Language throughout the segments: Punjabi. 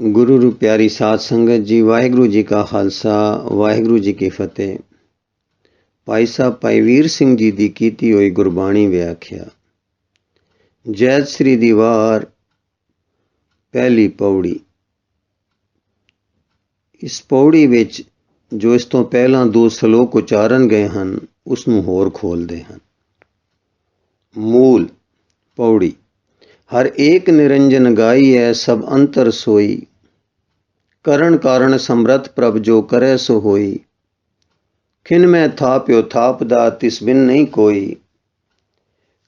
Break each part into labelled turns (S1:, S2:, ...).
S1: ਗੁਰੂ ਰੂਪ ਪਿਆਰੀ ਸਾਧ ਸੰਗਤ ਜੀ, ਵਾਹਿਗੁਰੂ ਜੀ ਕਾ ਖਾਲਸਾ, ਵਾਹਿਗੁਰੂ ਜੀ ਕੀ ਫਤਿਹ। ਭਾਈ ਸਾਹਿਬ, ਭਾਈ ਵੀਰ ਸਿੰਘ ਜੀ ਦੀ ਕੀਤੀ ਹੋਈ ਗੁਰਬਾਣੀ ਵਿਆਖਿਆ। ਜੈਤ ਸ੍ਰੀ ਦੀ ਵਾਰ ਪਹਿਲੀ ਪੌੜੀ। ਇਸ ਪੌੜੀ ਵਿੱਚ ਜੋ ਇਸ ਤੋਂ ਪਹਿਲਾਂ ਦੋ ਸ਼ਲੋਕ ਉਚਾਰਨ ਗਏ ਹਨ, ਉਸ ਨੂੰ ਹੋਰ ਖੋਲਦੇ ਹਨ। ਮੂਲ ਪੌੜੀ। ਹਰ ਏਕ ਨਿਰੰਜਨ ਗਾਈ ਹੈ ਸਭ ਅੰਤਰ ਸੋਈ। ਕਰਨ ਕਾਰਨ ਸਮਰਥ ਪ੍ਰਭ ਜੋ ਕਰੇ ਸੋ ਹੋਈ। ਖਿਨ ਮੈਂ ਥਾਪਿਓ ਥਾਪਦਾ ਤਿਸ ਬਿਨ ਨਹੀਂ ਕੋਈ।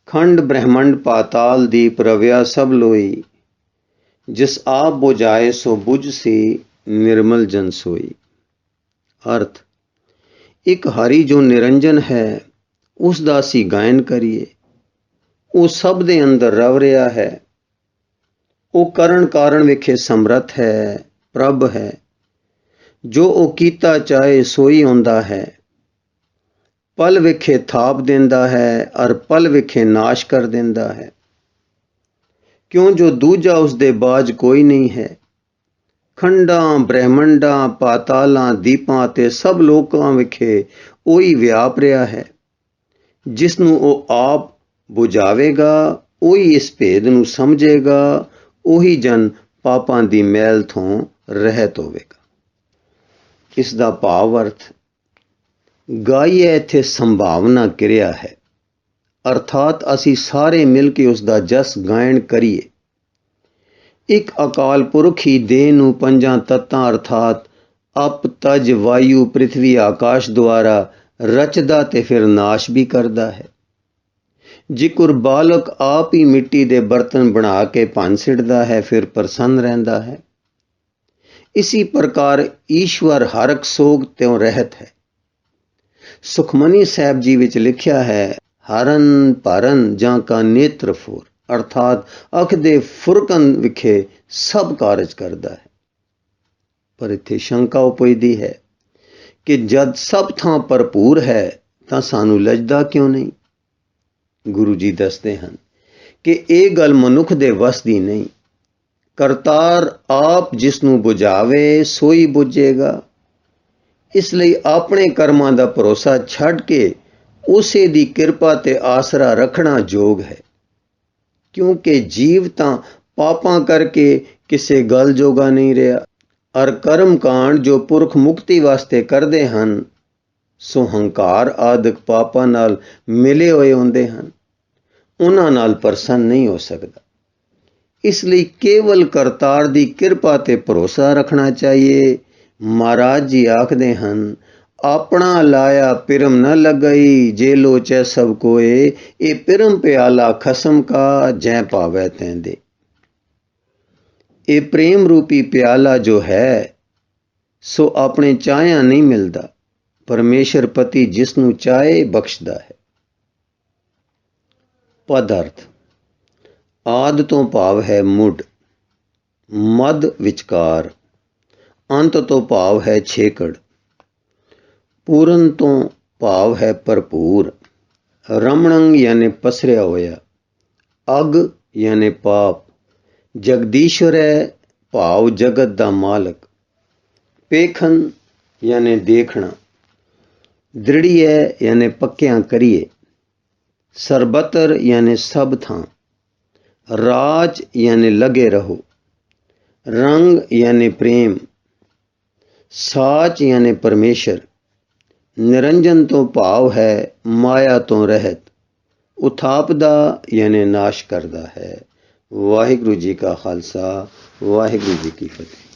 S1: ਖੰਡ ਬ੍ਰਹਮੰਡ ਪਾਤਾਲ ਦੀ ਪ੍ਰਵਿਆ ਸਭ ਲੋਈ। ਜਿਸ ਆਪ ਬੁਝਾਏ ਸੋ ਬੁਝ ਸੀ ਨਿਰਮਲ ਜਨ ਸੋਈ। ਅਰਥ, ਇੱਕ ਹਰੀ ਜੋ ਨਿਰੰਜਨ ਹੈ, ਉਸ ਦਾ ਅਸੀਂ ਗਾਇਨ ਕਰੀਏ। ਉਹ ਸਭ ਦੇ ਅੰਦਰ ਰਵ ਰਿਹਾ ਹੈ। ਉਹ ਕਰਨ ਕਾਰਨ ਵਿਖੇ ਸਮਰੱਥ ਹੈ, ਪ੍ਰਭ ਹੈ। ਜੋ ਉਹ ਕੀਤਾ ਚਾਹੇ ਸੋਈ ਹੁੰਦਾ ਹੈ। ਪਲ ਵਿਖੇ ਥਾਪ ਦਿੰਦਾ ਹੈ ਅਰ ਪਲ ਵਿਖੇ ਨਾਸ਼ ਕਰ ਦਿੰਦਾ ਹੈ। ਕਿਉਂ ਜੋ ਦੂਜਾ ਉਸ ਦੇ ਬਾਜ ਕੋਈ ਨਹੀਂ ਹੈ। ਖੰਡਾਂ, ਬ੍ਰਹਿਮੰਡਾਂ, ਪਾਤਾਲਾਂ, ਦੀਪਾਂ ਤੇ ਸਭ ਲੋਕਾਂ ਵਿਖੇ ਉਹੀ ਵਿਆਪ ਰਿਹਾ ਹੈ। ਜਿਸ ਨੂੰ ਉਹ ਆਪ ਬੁਝਾਵੇਗਾ, ਉਹੀ ਇਸ ਭੇਦ ਨੂੰ ਸਮਝੇਗਾ, ਉਹੀ ਜਨ ਪਾਪਾਂ ਦੀ ਮੈਲ ਤੋਂ ਰਹਿਤ ਹੋਵੇਗਾ। ਇਸ ਦਾ ਭਾਵ ਅਰਥ ਗਾਈਏ ਇੱਥੇ ਸੰਭਾਵਨਾ ਕਿਰਿਆ ਹੈ। ਅਰਥਾਤ ਅਸੀਂ ਸਾਰੇ ਮਿਲ ਕੇ ਉਸ ਦਾ ਜਸ ਗਾਇਣ ਕਰੀਏ। ਇੱਕ ਅਕਾਲ ਪੁਰਖ ਹੀ ਦੇਹ ਨੂੰ ਪੰਜਾਂ ਤੱਤਾਂ ਅਰਥਾਤ ਅਪ ਤਜ ਵਾਯੂ ਪ੍ਰithvi ਆਕਾਸ਼ ਦੁਆਰਾ ਰਚਦਾ ਤੇ ਫਿਰ ਨਾਸ਼ ਵੀ ਕਰਦਾ ਹੈ। ਜਿਕੁਰ ਬਾਲਕ ਆਪ ਹੀ ਮਿੱਟੀ ਦੇ ਬਰਤਨ ਬਣਾ ਕੇ ਭੰਨ ਸਿੜਦਾ ਹੈ, ਫਿਰ ਪ੍ਰਸੰਨ ਰਹਿੰਦਾ ਹੈ। ਇਸੇ ਪ੍ਰਕਾਰ ਈਸ਼ਵਰ ਹਰਕ ਸੋਗ ਤਿਉ ਰਹਿਤ ਹੈ। ਸੁਖਮਨੀ ਸਾਹਿਬ ਜੀ ਵਿੱਚ ਲਿਖਿਆ ਹੈ, ਹਰਨ ਭਰਨ ਜਾਂ ਕਾ ਨੇਤਰ ਫੁਰ, ਅਰਥਾਤ ਅੱਖ ਦੇ ਫੁਰਕਨ ਵਿਖੇ ਸਭ ਕਾਰਜ ਕਰਦਾ ਹੈ। ਪਰ ਇੱਥੇ ਸ਼ੰਕਾ ਉਪਜਦੀ ਹੈ ਕਿ ਜਦ ਸਭ ਥਾਂ ਭਰਪੂਰ ਹੈ, ਤਾਂ ਸਾਨੂੰ ਲਜਦਾ ਕਿਉਂ ਨਹੀਂ? ਗੁਰੂ ਜੀ ਦੱਸਦੇ ਹਨ ਕਿ ਇਹ ਗੱਲ ਮਨੁੱਖ ਦੇ ਵਸ ਦੀ ਨਹੀਂ। ਕਰਤਾਰ ਆਪ ਜਿਸ ਨੂੰ 부ਝਾਵੇ ਸੋਈ 부ਝੇਗਾ ਇਸ ਲਈ ਆਪਣੇ ਕਰਮਾਂ ਦਾ ਭਰੋਸਾ ਛੱਡ ਕੇ ਉਸੇ ਦੀ ਕਿਰਪਾ ਤੇ ਆਸਰਾ ਰੱਖਣਾ ਯੋਗ ਹੈ। ਕਿਉਂਕਿ ਜੀਵ ਤਾਂ ਪਾਪਾਂ ਕਰਕੇ ਕਿਸੇ ਗੱਲ ਜੋਗਾ ਨਹੀਂ ਰਿਹਾ। ਅਰ ਕਰਮ ਕਾਂਡ ਜੋ ਪੁਰਖ ਮੁਕਤੀ ਵਾਸਤੇ ਕਰਦੇ ਹਨ ਸੋ ਹੰਕਾਰ ਆਦਿਕ ਪਾਪਾਂ ਨਾਲ ਮਿਲੇ ਹੋਏ ਹੁੰਦੇ ਹਨ। ਉਹਨਾਂ ਨਾਲ ਪ੍ਰਸੰਨ ਨਹੀਂ ਹੋ ਸਕਦਾ। ਇਸ ਲਈ ਕੇਵਲ ਕਰਤਾਰ ਦੀ ਕਿਰਪਾ ਤੇ ਭਰੋਸਾ ਰੱਖਣਾ ਚਾਹੀਏ। ਮਹਾਰਾਜ ਜੀ ਆਖਦੇ ਹਨ, ਆਪਣਾ ਲਾਇਆ ਪਿਰਮ ਨ ਲਗਈ, ਜੇ ਲੋਚੈ ਸਭ ਕੋਏ, ਇਹ ਪਿਰਮ ਪਿਆਲਾ ਖਸਮ ਕਾ, ਜੈ ਪਾਵੈ ਤੈਂਦੇ। ਇਹ ਪ੍ਰੇਮ ਰੂਪੀ ਪਿਆਲਾ ਜੋ ਹੈ, ਸੋ ਆਪਣੇ ਚਾਹਿਆ ਨਹੀਂ ਮਿਲਦਾ। ਪਰਮੇਸ਼ਰ ਪਤੀ ਜਿਸ ਨੂੰ ਚਾਹੇ ਬਖਸ਼ਦਾ ਹੈ। ਪਦ ਅਰਥ ਆਦ ਤੋਂ ਭਾਵ ਹੈ ਮੁੱਢ। ਮਦ ਵਿਚਕਾਰ। ਅੰਤ ਤੋਂ ਭਾਵ ਹੈ ਛੇਕੜ। ਪੂਰਨ ਤੋਂ ਭਾਵ ਹੈ ਭਰਪੂਰ। ਰਮਣੰ ਯਾਨੀ ਪਸਰਿਆ ਹੋਇਆ। ਅਗ ਯਾਨੀ ਪਾਪ। ਜਗਦੀਸ਼ਵਰ ਹੈ ਭਾਵ ਜਗਤ ਦਾ ਮਾਲਕ। ਪੇਖਨ ਯਾਨੀ ਦੇਖਣਾ। ਦ੍ਰਿੜੀ ਹੈ ਯਾਨੀ ਪੱਕਿਆਂ ਕਰੀਏ। ਸਰਬਤਰ ਯਾਨੀ ਸਭ ਥਾਂ। ਰਾਜ ਯਾਨੀ ਲਗੇ ਰਹੋ। ਰੰਗ ਯਾਨੀ ਪ੍ਰੇਮ। ਸਾਚ ਯਾਨੀ ਪਰਮੇਸ਼ਰ। ਨਿਰੰਜਨ ਤੋਂ ਭਾਵ ਹੈ, ਮਾਇਆ ਤੋਂ ਰਹਿਤ। ਉਥਾਪਦਾ ਯਾਨੀ ਨਾਸ਼ ਕਰਦਾ ਹੈ। ਵਾਹਿਗੁਰੂ ਜੀ ਕਾ ਖਾਲਸਾ, ਵਾਹਿਗੁਰੂ ਜੀ ਕੀ ਫਤਿਹ।